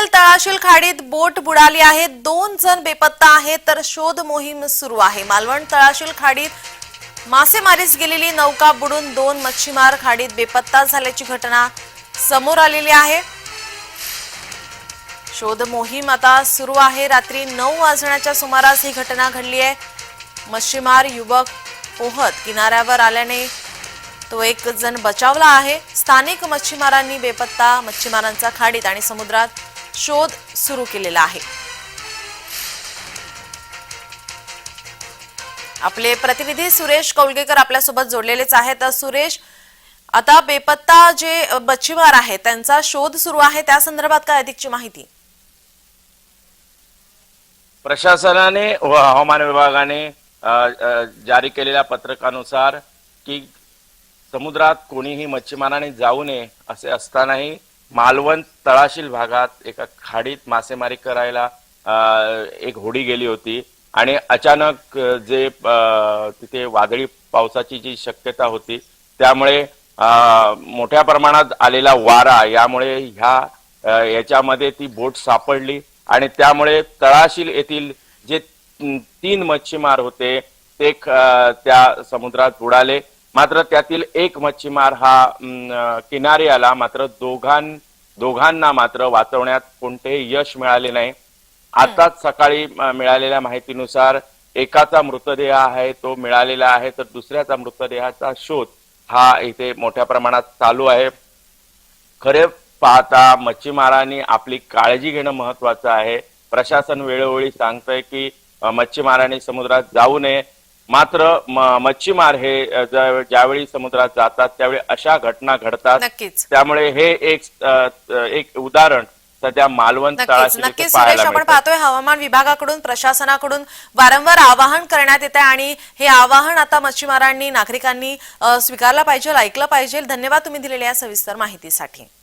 मालवणमधील तळाशील खाडीत बोट बुडाली आहे. दोन जण बेपत्ता आहेत तर शोध मोहीम सुरू आहे. मालवण तळाशील खाडीत मासेमारीस गेलेली नौका बुडून दोन मच्छीमार खाडीत बेपत्ता झाल्याची घटना समोर आलेली आहे. शोध मोहीम आता सुरू आहे. रात्री नऊ वाजण्याच्या सुमारास ही घटना घडली आहे. मच्छीमार युवक पोहत किनाऱ्यावर आल्याने तो एक जण बचावला आहे. स्थानिक मच्छीमारांनी बेपत्ता मच्छीमारांचा खाडीत आणि समुद्रात शोध सुरू केलेला आहे. आपले प्रतिनिधी सुरेश कौलगेकर आपल्यासोबत जोडलेलेच आहेत. तर सुरेश आता बेपत्ता जे मच्छीमार आहेत त्यांचा शोध सुरू आहे. त्या संदर्भात काय अधिकची माहिती? प्रशासनाने व हवामान विभागाने जारी केलेल्या पत्रकानुसार की समुद्रात कोणीही मच्छीमाराने जाऊ नये असे असतानाही मालवण तळाशील भागात एका खाडीत मासेमारी करायला एक होडी गेली होती. आणि अचानक जे तिथे वादळी पावसाची जी शक्यता होती त्यामुळे अ, मोठ्या प्रमाणात आलेला वारा यामुळे ह्या याच्यामध्ये ती बोट सापडली. आणि त्यामुळे तळाशील येथील जे तीन मच्छीमार होते ते त्या समुद्रात बुडाले. मात्र त्यातील एक मच्छीमार हा किनारी आला मात्र दोघां दोघांना मात्र वाचवण्यात कोणतेही यश मिळाले नाही. आताच सकाळी मिळालेल्या माहितीनुसार एकाचा मृतदेह आहे तो मिळालेला आहे तर दुसऱ्याचा मृतदेहाचा शोध हा इथे मोठ्या प्रमाणात चालू आहे. खरे पाहता मच्छीमारांनी आपली काळजी घेणं महत्वाचं आहे. प्रशासन वेळोवेळी सांगतंय की मच्छीमारांनी समुद्रात जाऊ नये. मात्र मच्छीमार हे ज्यावेळी समुद्रात जातात त्यावेळी अशा घटना घडतात. नक्कीच. त्यामुळे हे एक एक उदाहरण सध्या मालवण नक्कीच. सुरेश आपण. पाहतोय हवामान विभागाकडून प्रशासनाकडून वारंवार आवाहन करण्यात येत आहे आणि हे आवाहन आता मच्छीमारांनी नागरिकांनी स्वीकारलं पाहिजे ऐकलं पाहिजे. धन्यवाद तुम्ही दिलेल्या या सविस्तर माहितीसाठी.